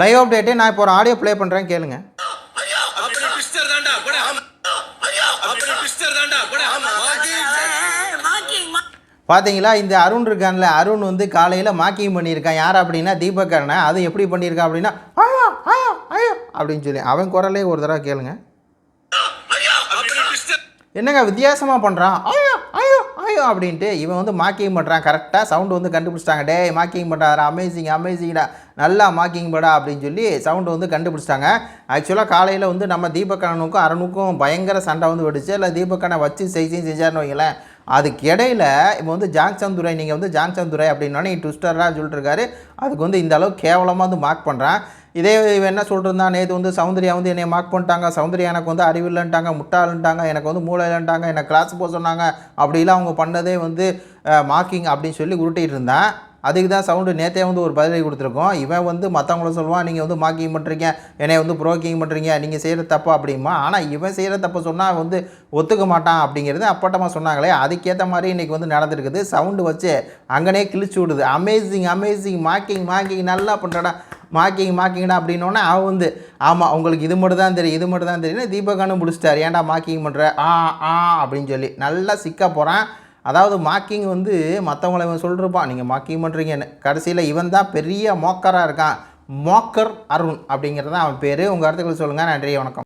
Live அப்டேட்டே நான் இப்போ ஒரு ஆடியோ ப்ளே பண்ணுறேன் கேளுங்க. பார்த்தீங்களா இந்த அருண் இருக்கான்ல அருண் வந்து காலையில் மாக்கிங் பண்ணியிருக்கான். யார் அப்படின்னா தீபக் அண்ணன் அது எப்படி பண்ணியிருக்கான் அப்படின்னா ஐயோ அப்படின்னு சொல்லி. அவன் குரலே ஒரு தடவை கேளுங்க. என்னங்க வித்தியாசமாக பண்ணுறான் அப்படின்ட்டு இவன் வந்து மாக்கிங் பண்ணுறான் கரெக்டாக சவுண்டு வந்து கண்டுபிடிச்சிட்டாங்க. டே மாக்கிங் பண்ணுறாரு அமேசிங் அமேசிங்டா நல்லா மாக்கிங் படா அப்படின்னு சொல்லி சவுண்டு வந்து கண்டுபிடிச்சிட்டாங்க. ஆக்சுவலாக காலையில் வந்து நம்ம தீபக்கணனுக்கும் அரணுக்கும் பயங்கர சண்டை வந்து வெடிச்சு இல்லை தீபக்கணை வச்சு செய்யும் செஞ்சார்னு வைங்களேன். அதுக்கு இடையில இப்போ வந்து ஜாங்சன் துரை நீங்கள் வந்து ஜாங்சன் துரை அப்படின்னோடனே ட்விஸ்டராக சொல்லிட்டுருக்காரு அதுக்கு வந்து இந்த அளவுக்கு கேவலமாக வந்து மார்க் பண்ணுறான் இதே இவன் என்ன சொல்கிறதுனா நேற்று வந்து சௌந்தர்யா வந்து என்னை மார்க் பண்ணிட்டாங்க. சௌந்தர்யா எனக்கு வந்து அறிவில்லைன்ட்டாங்க முட்டாளுன்ட்டாங்க எனக்கு வந்து மூளை இல்லைன்ட்டாங்க என்னை கிளாஸ் போக சொன்னாங்க. அப்படிலாம் அவங்க பண்ணதே வந்து மார்க்கிங் அப்படின்னு சொல்லி உருட்டிகிட்டு இருந்தேன். அதுக்கு தான் சவுண்டு நேற்றே வந்து ஒரு பதிலை கொடுத்துருக்கோம். இவன் வந்து மற்றவங்கள சொல்லுவான் நீங்கள் வந்து மார்க்கிங் பண்ணுறீங்க என்னை வந்து ப்ரோக்கிங் பண்ணுறீங்க நீங்கள் செய்கிற தப்பு அப்படிமா. ஆனால் இவன் செய்கிற தப்பு சொன்னால் வந்து ஒத்துக்க மாட்டான் அப்படிங்கிறது அப்பட்டமாக சொன்னாங்களே. அதுக்கேற்ற மாதிரி இன்றைக்கி வந்து நடந்திருக்குது. சவுண்டு வச்சு அங்கனே கிழிச்சு விடுது. அமேசிங் அமேசிங் மார்க்கிங் மார்க்கிங் நல்லா பண்ணுறடா மார்க்கிங் மார்க்கிங்டா அப்படின்னோடனே அவன் வந்து ஆமாம் உங்களுக்கு இது மட்டும் தான் தெரியும் இது மட்டும் தான் தெரியும் தீபகானும் பிடிச்சிட்டார் ஏன்டா மார்க்கிங் பண்ணுற ஆ ஆ அப்படின்னு சொல்லி நல்லா சிக்க போகிறான் அதாவது மார்க்கிங் வந்து மற்றவங்கள இவன் சொல்லிருப்பான் நீங்கள் மார்க்கிங் பண்ணுறீங்கன்னு கடைசியில் இவன் தான் பெரிய மோக்கராக இருக்கான். மோக்கர் அருண் அப்படிங்கிறது தான் அவன் பேர். உங்கள் கருத்துக்களை சொல்லுங்கள் நன்றி வணக்கம்.